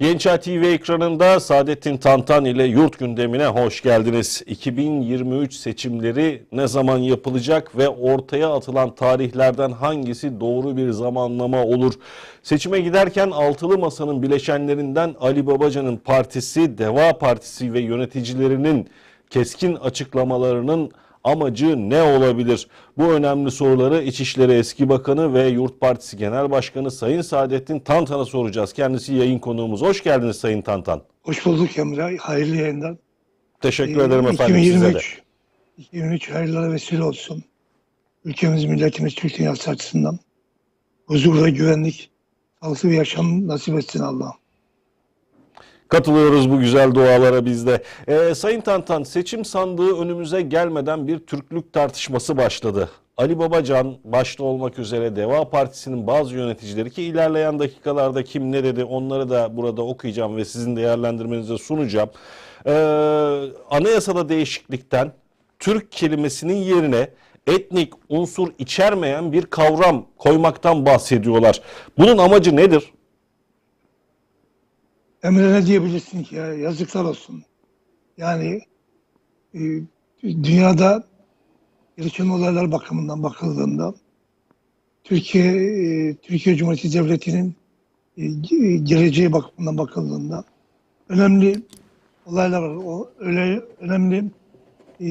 Gençler TV ekranında Saadettin Tantan ile yurt gündemine hoş geldiniz. 2023 seçimleri ne zaman yapılacak ve ortaya atılan tarihlerden hangisi doğru bir zamanlama olur? Seçime giderken altılı masanın bileşenlerinden Ali Babacan'ın partisi, Deva Partisi ve yöneticilerinin keskin açıklamalarının amacı ne olabilir? Bu önemli soruları İçişleri Eski Bakanı ve Yurt Partisi Genel Başkanı Sayın Saadettin Tantan'a soracağız. Kendisi yayın konuğumuz. Hoş geldiniz Sayın Tantan. Hoş bulduk Emre. Hayırlı yayınlar. Teşekkür Ee, ederim efendim size de. 2023, 2023 hayırlara vesile olsun. Ülkemiz, milletimiz, Türk dünyası açısından huzur ve güvenlik, sağlıklı bir yaşam nasip etsin Allah. Katılıyoruz bu güzel dualara biz de. Ee, Sayın Tantan seçim sandığı önümüze gelmeden bir Türklük tartışması başladı. Ali Babacan başta olmak üzere Deva Partisi'nin bazı yöneticileri ki ilerleyen dakikalarda kim ne dedi onları da burada okuyacağım ve sizin değerlendirmenize sunacağım. Ee, anayasada değişiklikten Türk kelimesinin yerine etnik unsur içermeyen bir kavram koymaktan bahsediyorlar. Bunun amacı nedir? Emre ne diyebilirsin ki ya? Yazıklar olsun. Yani e, dünyada gelişen olaylar bakımından bakıldığında Türkiye e, Türkiye Cumhuriyeti Devleti'nin e, ge- geleceği bakımından bakıldığında önemli olaylar var. O öyle önemli e,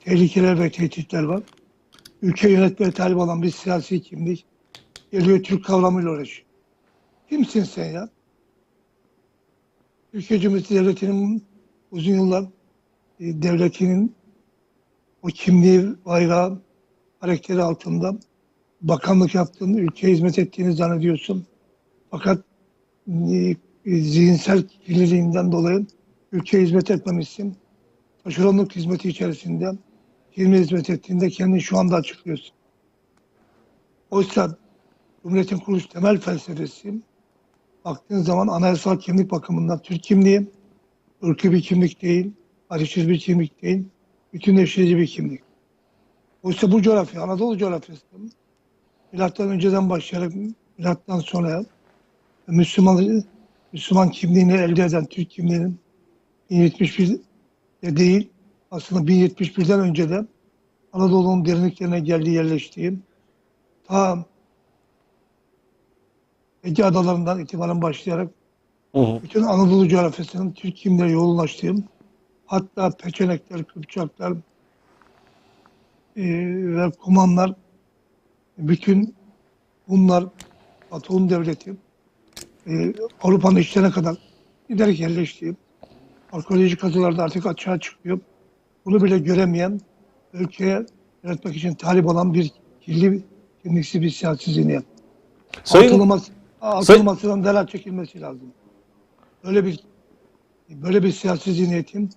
tehlikeler ve tehditler var. Ülke yönetmeye talip olan bir siyasi kimlik geliyor Türk kavramıyla uğraşıyor. Kimsin sen ya? Türkiye Cumhuriyeti Devleti'nin uzun yıllar e, devletinin o kimliği, bayrağı, karakteri altında bakanlık yaptığını, ülkeye hizmet ettiğini zannediyorsun. Fakat e, zihinsel kirliliğinden dolayı ülkeye hizmet etmemişsin. Taşeronluk hizmeti içerisinde kirli hizmet ettiğinde kendini şu anda açıklıyorsun. Oysa Cumhuriyet'in kuruluş temel felsefesi baktığın zaman anayasal kimlik bakımından Türk kimliği ırkı bir kimlik değil, ayrıştırıcı bir kimlik değil, bütünleştirici bir kimlik. Oysa bu coğrafya, Anadolu coğrafyası milattan önceden başlayarak milattan sonra Müslüman Müslüman kimliğini elde eden Türk kimliğinin 1071 de değil, aslında 1071'den önce de Anadolu'nun derinliklerine geldiği yerleştiği ta Ege adalarından itibaren başlayarak Hı hı. bütün Anadolu coğrafyasının Türk kimliğe yoğunlaştığım hatta Peçenekler, Kıpçaklar e, ve Kumanlar bütün bunlar Batı Hun Devleti e, Avrupa'nın içlerine kadar giderek yerleştiği arkeolojik kazılarda artık açığa çıkıyor. Bunu bile göremeyen ülkeye yönetmek için talip olan bir kirli kimliksiz bir siyasi zihniyet. Sayın Atılması, atılmasından derhal çekilmesi lazım. Böyle bir böyle bir siyasi zihniyetin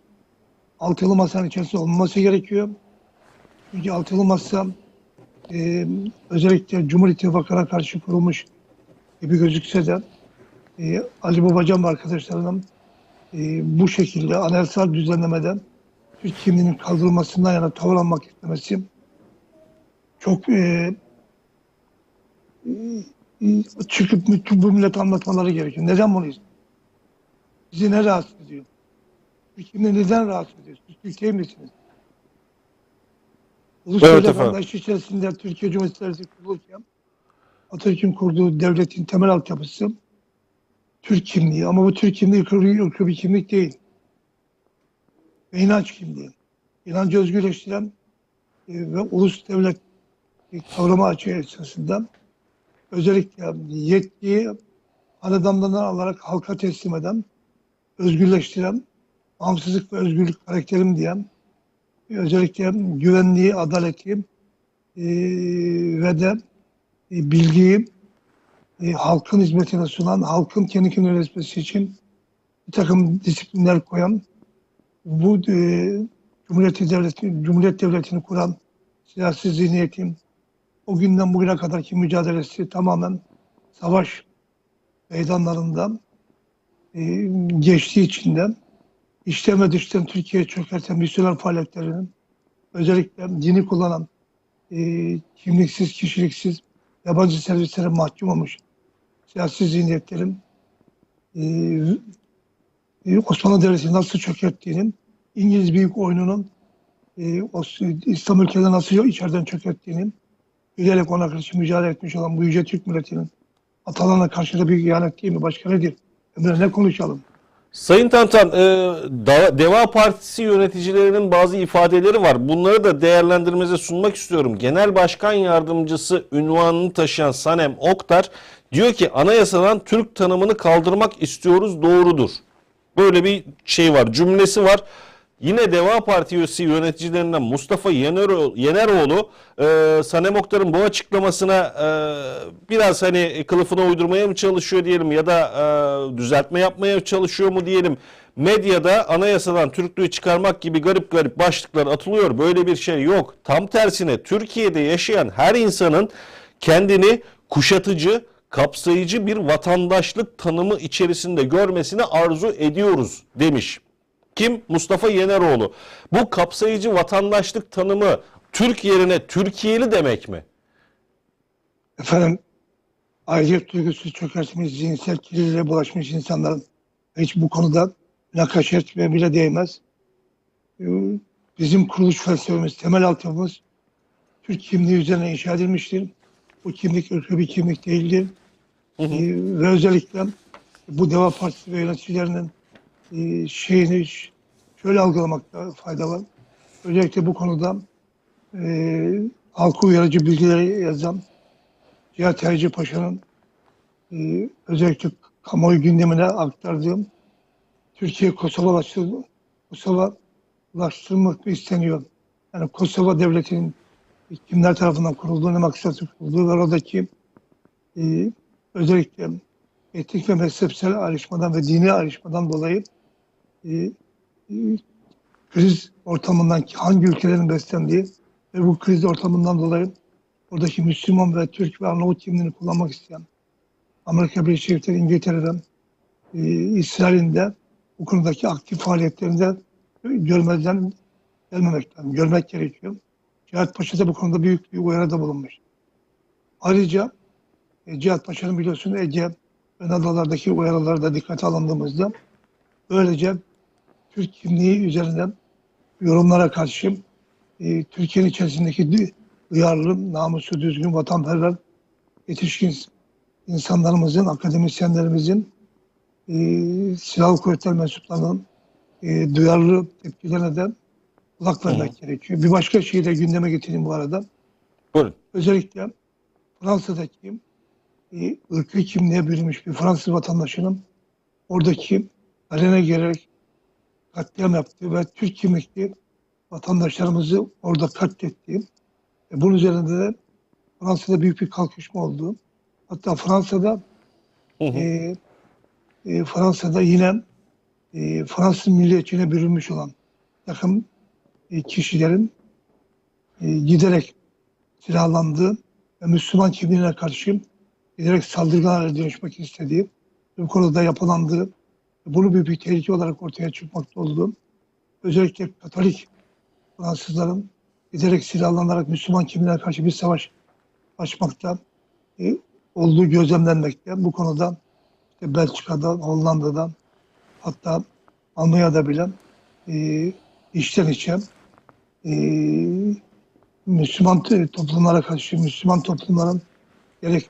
altılı masanın içerisinde olmaması gerekiyor. Çünkü altılı masa e, özellikle Cumhur İttifakı'na karşı kurulmuş gibi gözükse de e, Ali Babacan ve arkadaşlarının e, bu şekilde anayasal düzenlemeden Türk kimliğinin kaldırılmasından yana tavır almak istemesi çok e, e, çıkıp bu millete anlatmaları gerekiyor. Neden bunu istiyor? Bizi ne rahatsız ediyor? Ülkemde neden rahatsız ediyor? Siz Türk değil misiniz? Ulus Evet anlayışı içerisinde Türkiye Cumhuriyeti kurulurken Atatürk'ün kurduğu devletin temel altyapısı Türk kimliği. Ama bu Türk kimliği ırkı, bir kimlik değil. Ve inanç kimliği. İnancı özgürleştiren e, ve ulus devlet e, kavramı açığı esasında özellikle yetkiyi hanedanlarından alarak halka teslim eden, özgürleştiren, bağımsızlık ve özgürlük karakterim diyen, e, özellikle güvenliği, adaleti e, ve de e, bilgiyi e, halkın hizmetine sunan, halkın kendi kendine yönetmesi için bir takım disiplinler koyan, bu e, Cumhuriyet Devleti, Cumhuriyet Devleti'ni kuran siyasi zihniyetin o günden bugüne kadarki mücadelesi tamamen savaş meydanlarında e, geçtiği için de içten ve dıştan Türkiye'yi çökerten misyoner faaliyetlerinin özellikle dini kullanan e, kimliksiz, kişiliksiz, yabancı servislere mahkum olmuş siyasi zihniyetlerin e, e, Osmanlı Devleti'ni nasıl çökerttiğinin, İngiliz büyük oyununun e, İslam ülkeleri nasıl içeriden çökerttiğinin, bilerek ona karşı mücadele etmiş olan bu Yüce Türk milletinin atalarına karşı da büyük ihanet değil mi? Başka nedir? Emre ne konuşalım? Sayın Tantan, e, Deva Partisi yöneticilerinin bazı ifadeleri var. Bunları da değerlendirmenize sunmak istiyorum. Genel Başkan Yardımcısı ünvanını taşıyan Sanem Oktar diyor ki anayasadan Türk tanımını kaldırmak istiyoruz doğrudur. Böyle bir şey var, cümlesi var. Yine Deva Partisi yöneticilerinden Mustafa Yeneroğlu, Yeneroğlu e, Sanem Oktar'ın bu açıklamasına e, biraz hani kılıfına uydurmaya mı çalışıyor diyelim ya da e, düzeltme yapmaya çalışıyor mu diyelim. Medyada anayasadan Türklüğü çıkarmak gibi garip garip başlıklar atılıyor. Böyle bir şey yok. Tam tersine Türkiye'de yaşayan her insanın kendini kuşatıcı, kapsayıcı bir vatandaşlık tanımı içerisinde görmesini arzu ediyoruz demiş. Kim? Mustafa Yeneroğlu. Bu kapsayıcı vatandaşlık tanımı Türk yerine Türkiye'li demek mi? Efendim aidiyet duygusu çökertmiş, zihinsel kirliliğe bulaşmış insanların hiç bu konuda nakaş etmeye bile değmez. Ee, Bizim kuruluş felsefemiz, temel altyapımız Türk kimliği üzerine inşa edilmiştir. Bu kimlik ırkı bir kimlik değildir. Hı hı. Ee, ve özellikle bu Deva Partisi ve yöneticilerinin e, şeyini şöyle algılamakta fayda var. Özellikle bu konuda e, halkı uyarıcı bilgileri yazan Cihat Terci Paşa'nın e, özellikle kamuoyu gündemine aktardığım Türkiye Kosovalaştırma, Kosovalaştırmak isteniyor. Yani Kosova Devleti'nin kimler tarafından kurulduğu, ne maksatlı kurulduğu ve oradaki e, özellikle etnik ve mezhepsel ayrışmadan ve dini ayrışmadan dolayı e, e, kriz ortamından hangi ülkelerin beslendiği ve bu kriz ortamından dolayı oradaki Müslüman ve Türk ve Arnavut kimliğini kullanmak isteyen Amerika Birleşik Devletleri, İngiltere'den, e, İsrail'in de bu konudaki aktif faaliyetlerinde görmezden gelmemek lazım. Görmek gerekiyor. Cihat Paşa da bu konuda büyük bir uyarıda bulunmuş. Ayrıca e, Cihat Paşa'nın biliyorsun Ege ve adalardaki uyarıları da dikkate alındığımızda böylece Türk kimliği üzerinden yorumlara karşı e, Türkiye'nin içerisindeki duyarlı, namuslu, düzgün, vatanperver, yetişkin insanlarımızın, akademisyenlerimizin, e, silahlı kuvvetler mensuplarının e, duyarlı tepkilerine de kulak vermek gerekiyor. Bir başka şeyi de gündeme getireyim bu arada. Buyurun. Özellikle Fransa'daki e, ırkı kimliğe bürünmüş bir Fransız vatandaşının oradaki arena girerek katliam yaptığı ve Türk kimlikli vatandaşlarımızı orada katlettiği ve bunun üzerinde de Fransa'da büyük bir kalkışma oldu. Hatta Fransa'da Hı hı. e, e, Fransa'da yine e, Fransız milliyetçiliğine bürünmüş olan takım e, kişilerin e, giderek silahlandığı ve Müslüman kimliğine karşı giderek saldırılara dönüşmek istediği, bu konuda yapılandığı, bunu büyük bir tehlike olarak ortaya çıkmakta olduğu, özellikle Katolik Fransızların giderek silahlanarak Müslüman kimliğine karşı bir savaş açmakta e, olduğu gözlemlenmekte. Bu konuda işte Belçika'dan, Hollanda'dan hatta Almanya'da bile e, içten içe e, Müslüman toplumlara karşı, Müslüman toplumların gerek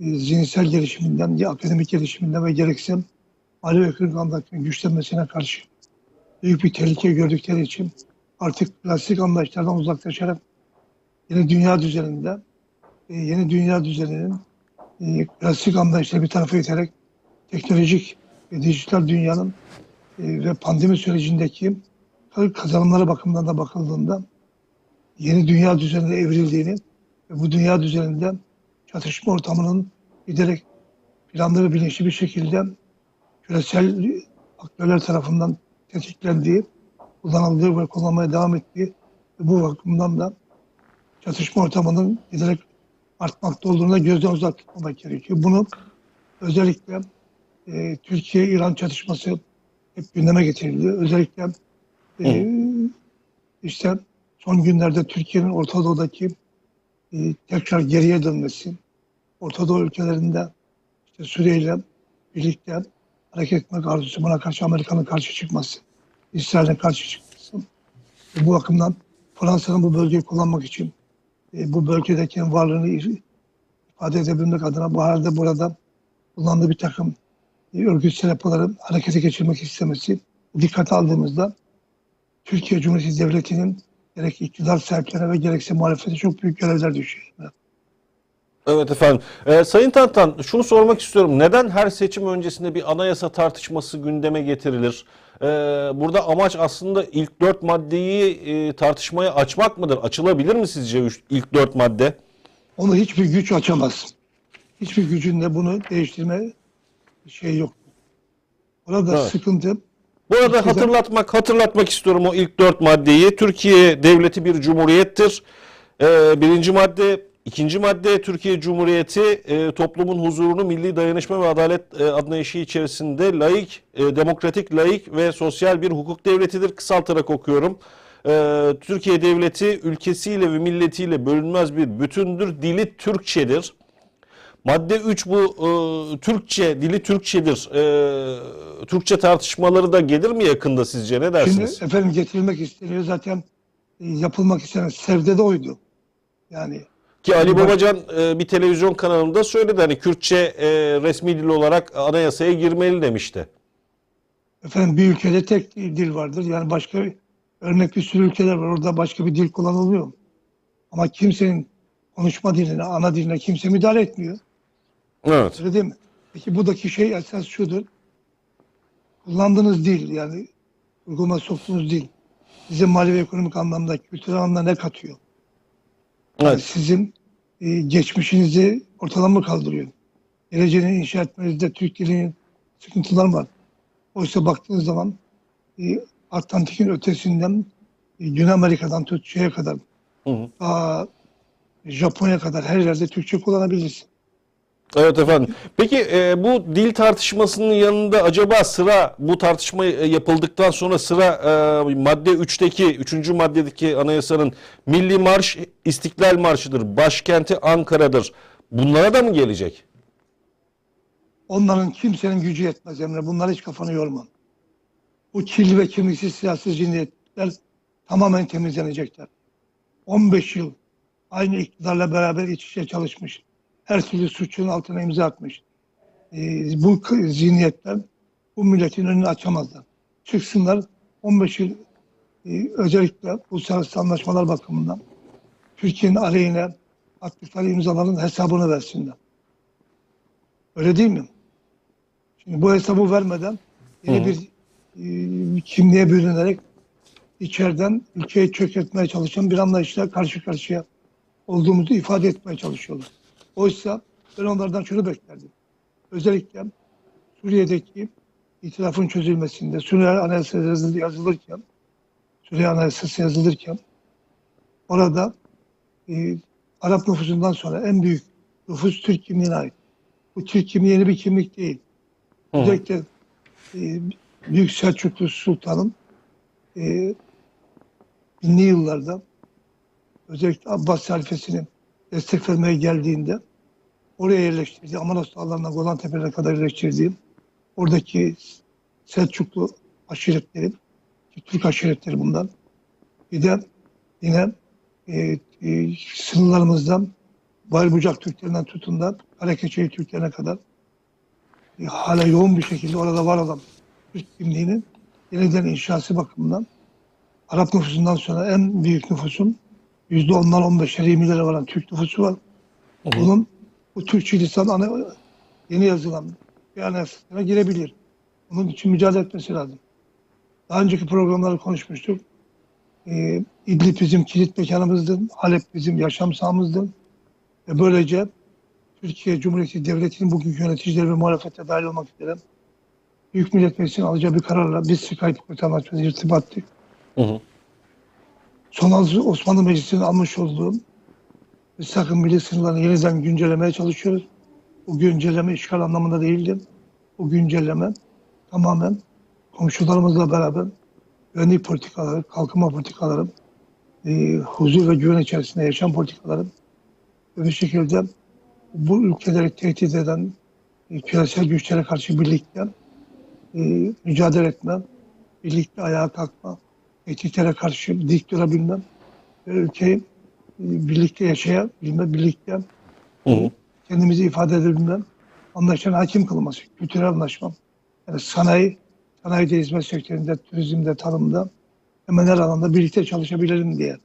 e, zihinsel gelişiminden, ya akademik gelişiminden ve gerekse Ali ve Kırıkhan'daki güçlenmesine karşı büyük bir tehlike gördükleri için artık klasik anlayışlardan uzaklaşarak yeni dünya düzeninde, e, yeni dünya düzeninin e, klasik anlayışları bir tarafa iterek teknolojik ve dijital dünyanın e, ve pandemi sürecindeki kazanımlara bakımından da bakıldığında yeni dünya düzenine evrildiğini ve bu dünya düzeninde çatışma ortamının giderek planlı ve bilinçli bir şekilde küresel aktörler tarafından tetiklendiği, kullanıldığı ve kullanmaya devam ettiği ve bu bakımdan da çatışma ortamının giderek artmakta olduğuna gözden uzak tutmamak gerekiyor. Bunu özellikle e, Türkiye-İran çatışması hep gündeme getirildi. Özellikle e, işte son günlerde Türkiye'nin Orta Doğu'daki e, tekrar geriye dönmesi, Orta Doğu ülkelerinde işte Suriye ile birlikte hareket etmek arzusu, buna karşı Amerika'nın karşı çıkması, İsrail'in karşı çıkması. Ve bu bakımdan Fransa'nın bu bölgeyi kullanmak için e, bu bölgedeki varlığını ifade edebilmek adına bu halde burada kullandığı bir takım e, örgütsel yapıları harekete geçirmek istemesi dikkate aldığımızda Türkiye Cumhuriyeti Devleti'nin gerek iktidar sahiplerine ve gerekse muhalefete çok büyük görevler düşüyor. Evet efendim. Ee, Sayın Tantan şunu sormak istiyorum. Neden her seçim öncesinde bir anayasa tartışması gündeme getirilir? Ee, burada amaç aslında ilk dört maddeyi e, tartışmaya açmak mıdır? Açılabilir mi sizce üç- ilk dört madde? Onu hiçbir güç açamaz. Hiçbir gücün de bunu değiştirme şey yok. Burada Evet. sıkıntı Bu arada hatırlatmak hatırlatmak istiyorum o ilk dört maddeyi. Türkiye devleti bir cumhuriyettir. Ee, birinci madde, ikinci madde Türkiye Cumhuriyeti e, toplumun huzurunu, milli dayanışma ve adalet e, anlayışı içerisinde laik, e, demokratik, laik ve sosyal bir hukuk devletidir. Kısaltarak okuyorum. Ee, Türkiye devleti ülkesiyle ve milletiyle bölünmez bir bütündür. Dili Türkçedir. Madde 3 bu e, Türkçe, dili Türkçedir. E, Türkçe tartışmaları da gelir mi yakında sizce? Ne şimdi dersiniz? efendim getirilmek isteniyor zaten e, yapılmak istenen sevde de oydu. Yani Ki Ali Babacan e, bir televizyon kanalında söyledi hani Kürtçe e, resmi dil olarak anayasaya girmeli demişti. efendim bir ülkede tek dil vardır. Yani başka örnek bir sürü ülkeler var. Orada başka bir dil kullanılıyor. Ama kimsenin konuşma diline, ana diline kimse müdahale etmiyor. Evet. Öyle değil mi? Peki buradaki şey esas şudur. Kullandığınız dil yani uygulama soktuğunuz dil size mali ve ekonomik anlamda, kültürel anlamda ne katıyor? Evet. sizin e, geçmişinizi ortadan mı kaldırıyor? Geleceğini inşa etmenizde Türk dilinin sıkıntılar var. Oysa baktığınız zaman e, Atlantik'in ötesinden e, Güney Amerika'dan tut şeye kadar Hı hı. ta Japonya kadar her yerde Türkçe kullanabilirsin. Evet efendim. Peki e, bu dil tartışmasının yanında acaba sıra bu tartışma e, yapıldıktan sonra sıra e, madde 3'teki 3. maddedeki anayasanın Milli Marş İstiklal Marşı'dır. Başkenti Ankara'dır. Bunlara da mı gelecek? Onların kimsenin gücü yetmez Emre. Bunlar hiç kafanı yorma. Bu kirli ve kemiksiz siyasi zihniyetler tamamen temizlenecekler. 15 yıl aynı iktidarla beraber iç içe çalışmış. Her türlü suçun altına imza atmış. Ee, bu zihniyetler bu milletin önünü açamazlar. Çıksınlar 15 yıl e, özellikle uluslararası anlaşmalar bakımından Türkiye'nin aleyhine attıkları imzaların hesabını versinler. Öyle değil mi? Şimdi bu hesabı vermeden yeni hı. bir e, kimliğe bürünerek içeriden ülkeyi çökertmeye çalışan bir anlayışla karşı karşıya olduğumuzu ifade etmeye çalışıyorlar. Oysa ben onlardan şunu beklerdim. Özellikle Suriye'deki itirafın çözülmesinde, Suriye Anayasası yazılı- yazılırken, Suriye Anayasası yazılırken orada e, Arap nüfusundan sonra en büyük nüfus Türk kimliğine ait. Bu Türk kimliği yeni bir kimlik değil. Hı. Özellikle e, Büyük Selçuklu Sultan'ın e, binli yıllarda özellikle Abbas halifesinin destek vermeye geldiğinde oraya yerleştirdiği, Amanos Dağları'na Golan Tepelerine kadar yerleştirdiği oradaki Selçuklu aşiretleri, ki Türk aşiretleri bunlar. Bir de yine e, e, sınırlarımızdan Bayburcak Türklerinden tutun da Karakeçeli Türklerine kadar e, hala yoğun bir şekilde orada var olan Türk kimliğinin yeniden inşası bakımından Arap nüfusundan sonra en büyük nüfusun yüzde ondan on beşer yirmilere varan Türk nüfusu var. Hı hı. Bunun bu Türkçe lisan ana, yeni yazılan bir anayasasına girebilir. Bunun için mücadele etmesi lazım. Daha önceki programlarda konuşmuştuk. Ee, İdlib bizim kilit mekanımızdı. Halep bizim yaşam sahamızdı. Ve böylece Türkiye Cumhuriyeti Devleti'nin bugünkü yöneticileri ve muhalefete dahil olmak üzere Büyük Millet Meclisi'nin alacağı bir kararla biz Skype kurtarmacımızı irtibattık. Hı hı. Son Osmanlı Meclisi'nin almış olduğu biz milli sınırlarını yeniden güncellemeye çalışıyoruz. Bu güncelleme işgal anlamında değildi. Bu güncelleme tamamen komşularımızla beraber güvenlik politikaları, kalkınma politikaları, e, huzur ve güven içerisinde yaşam politikaları ve bir şekilde bu ülkeleri tehdit eden e, küresel güçlere karşı birlikte e, mücadele etmem, birlikte ayağa kalkma, tehditlere karşı dik durabilmem, ve ülkeyi e, birlikte yaşayabilme, birlikte Hı hı. kendimizi ifade edebilmem, anlaşılan hakim kılması, kültürel anlaşmam. Yani sanayi, sanayide, hizmet sektöründe, turizmde, tarımda hemen her alanda birlikte çalışabilirim diye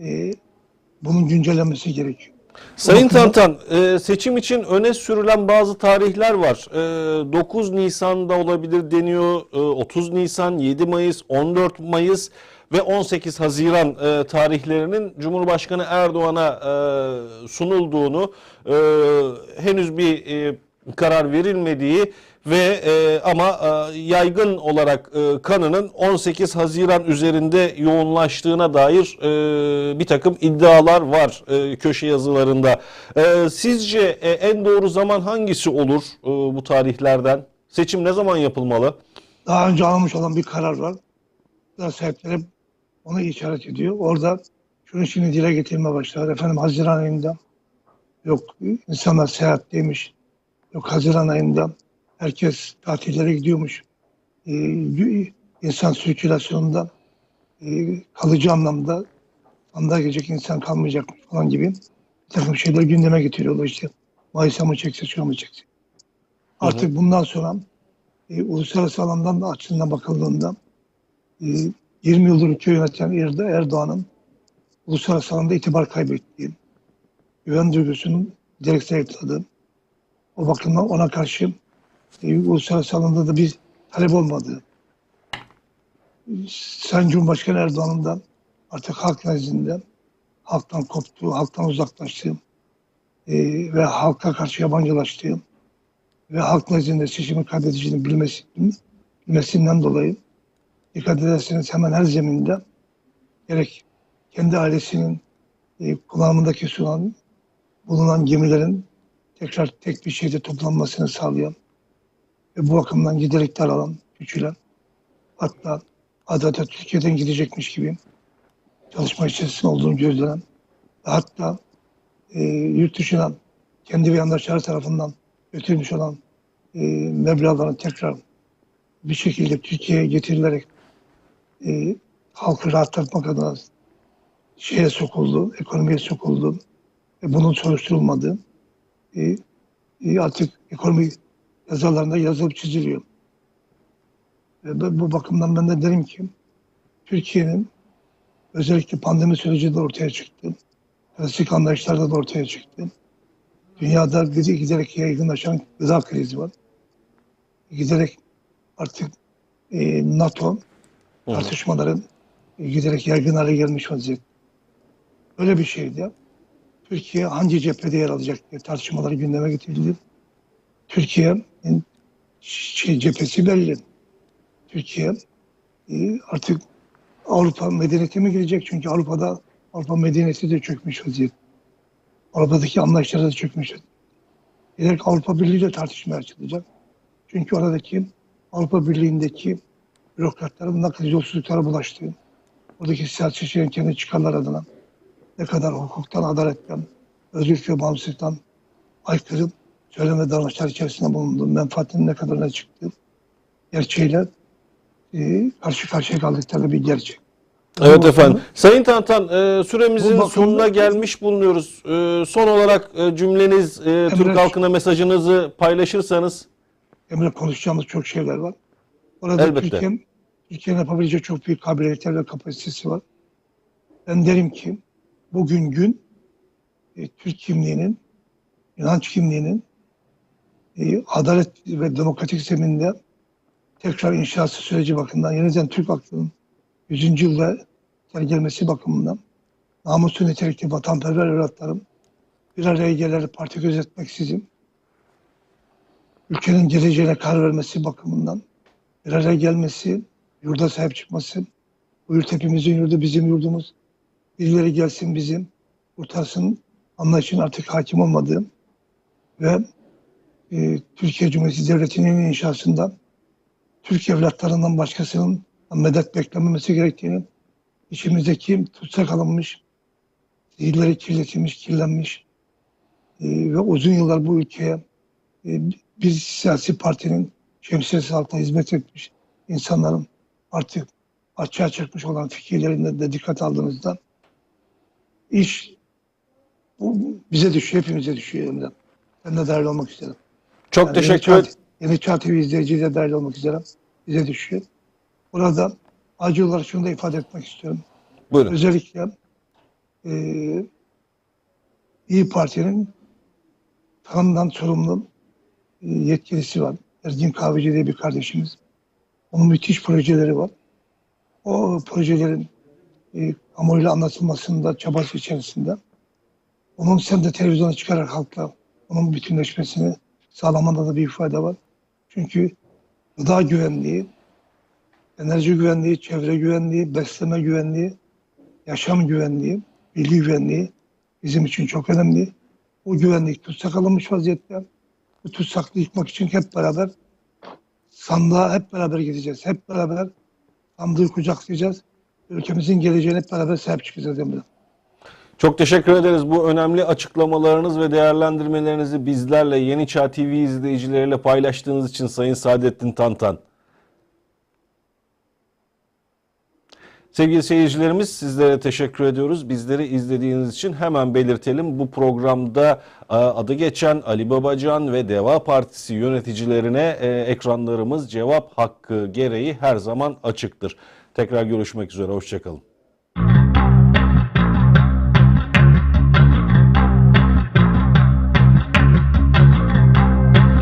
e, bunun güncellenmesi gerekiyor. Sayın Tantan, e, seçim için öne sürülen bazı tarihler var. E, 9 Nisan'da olabilir deniyor, e, 30 Nisan, 7 Mayıs, 14 Mayıs ve 18 Haziran e, tarihlerinin Cumhurbaşkanı Erdoğan'a e, sunulduğunu, e, henüz bir e, karar verilmediği ve e, ama e, yaygın olarak e, kanının 18 Haziran üzerinde yoğunlaştığına dair e, bir takım iddialar var e, köşe yazılarında. E, sizce e, en doğru zaman hangisi olur e, bu tarihlerden? Seçim ne zaman yapılmalı? Daha önce alınmış olan bir karar var. Sahipleri onu işaret ediyor. Orada şunu şimdi dile getirme başlar. Efendim Haziran ayında yok insanlar seyahatteymiş. Yok Haziran ayında herkes tatillere gidiyormuş. Ee, insan sirkülasyonunda e, kalıcı anlamda sandığa gelecek insan kalmayacakmış falan gibi bir takım şeyler gündeme getiriyorlar işte. Mayıs'a mı çekse, şuna mı çekse. Artık bundan sonra e, uluslararası alandan da açısından bakıldığında e, 20 yıldır ülke yöneten Erdo- Erdoğan'ın uluslararası alanda itibar kaybettiği, güven duygusunun giderek zayıfladığı, o bakımdan ona karşı e, uluslararası alanda da bir talep olmadığı, e, Sayın Cumhurbaşkanı Erdoğan'ın da artık halk nezdinde halktan koptuğu, halktan uzaklaştığı e, ve halka karşı yabancılaştığı ve halk nezdinde seçimi kaybedeceğini bilmesi, bilmesinden dolayı dikkat ederseniz hemen her zeminde gerek kendi ailesinin e, kullanımındaki sunan bulunan gemilerin tekrar tek bir şeyde toplanmasını sağlayan ve bu bakımdan giderek daralan, küçülen hatta adeta Türkiye'den gidecekmiş gibi çalışma içerisinde olduğunu gözlenen ve hatta e, yurt dışına kendi vatandaşları tarafından götürmüş olan e, meblağların tekrar bir şekilde Türkiye'ye getirilerek e, halkı rahatlatmak adına şeye sokuldu, ekonomiye sokuldu ve bunun soruşturulmadığı e, e, artık ekonomi yazarlarında yazılıp çiziliyor. Ve bu- bakımdan ben de derim ki Türkiye'nin özellikle pandemi süreci de ortaya çıktı. Klasik anlayışlarda da ortaya çıktı. Dünyada gide- giderek yaygınlaşan gıda krizi var. Giderek artık e, NATO tartışmaların giderek yaygın hale gelmiş vaziyette. Öyle bir şeydi. Türkiye hangi cephede yer alacak diye tartışmalar gündeme getirildi. Türkiye'nin şey, cephesi belli. Türkiye e, artık Avrupa medeniyete mi girecek? Çünkü Avrupa'da Avrupa medeniyeti de çökmüş vaziyette. Avrupa'daki anlayışlar da çökmüş. Giderek Avrupa Birliği ile tartışmaya açılacak. Çünkü oradaki Avrupa Birliği'ndeki bürokratların nakıl yolsuzluklara bulaştığı, oradaki siyasetçilerin kendi çıkarlar adına ne kadar hukuktan, adaletten, özgürlük ve bağımsızlıktan aykırı söylem ve davranışlar içerisinde bulunduğu, menfaatinin ne kadarına çıktığı gerçeğiyle e, karşı karşıya kaldıkları bir gerçek. Evet Bu efendim. Sayın Tantan e, süremizin Bu bakımdan- sonuna gelmiş bulunuyoruz. E, son olarak e, cümleniz, e, Türk Emre- halkına mesajınızı paylaşırsanız. Emre konuşacağımız çok şeyler var. Orada Elbette. Türkiye'nin Türkiye'nin yapabileceği çok büyük kabiliyetler ve kapasitesi var. Ben derim ki bugün gün e, Türk kimliğinin, inanç kimliğinin e, adalet ve demokratik zeminde tekrar inşası süreci bakımından yeniden Türk aklının 100. yılda gelmesi bakımından namuslu nitelikli vatanperver evlatlarım bir araya gelerek parti gözetmeksizin ülkenin geleceğine karar vermesi bakımından bir araya gelmesi, yurda sahip çıkması, bu yurt hepimizin yurdu, bizim yurdumuz, birileri gelsin bizim, kurtarsın anlayışın artık hakim olmadığı ve e, Türkiye Cumhuriyeti Devleti'nin inşasında Türk evlatlarından başkasının medet beklememesi gerektiğini, içimizdeki tutsak alınmış, zihirleri kirletilmiş, kirlenmiş e, ve uzun yıllar bu ülkeye e, bir siyasi partinin şemsiyesi altında hizmet etmiş insanların artık açığa çıkmış olan fikirlerinden de dikkat aldığınızda iş bu bize düşüyor, hepimize düşüyor elimden. Ben de dahil olmak isterim. Çok Yani teşekkür ederim. Yeni TV izleyiciyi de dahil olmak üzere bize düşüyor. Burada acil olarak şunu da ifade etmek istiyorum. Buyurun. Özellikle eee İyi Parti'nin tanımdan sorumlu e, yetkilisi var. Ergin Kahveci diye bir kardeşimiz. Onun müthiş projeleri var. O projelerin e, kamuoyuyla anlatılmasında çabası içerisinde onun sen de televizyona çıkarak halkla onun bütünleşmesini sağlamada da bir ifade var. Çünkü gıda güvenliği, enerji güvenliği, çevre güvenliği, besleme güvenliği, yaşam güvenliği, bilgi güvenliği bizim için çok önemli. Bu güvenlik tutsak alınmış vaziyette. Bu tutsaklığı yıkmak için hep beraber sandığa hep beraber gideceğiz. Hep beraber sandığı kucaklayacağız. Ülkemizin geleceğine hep beraber sahip çıkacağız Emre. Çok teşekkür ederiz. Bu önemli açıklamalarınız ve değerlendirmelerinizi bizlerle Yeni Çağ TV izleyicileriyle paylaştığınız için Sayın Saadettin Tantan. Sevgili seyircilerimiz sizlere teşekkür ediyoruz. Bizleri izlediğiniz için hemen belirtelim. Bu programda e, adı geçen Ali Babacan ve Deva Partisi yöneticilerine e, ekranlarımız cevap hakkı gereği her zaman açıktır. Tekrar görüşmek üzere. Hoşçakalın.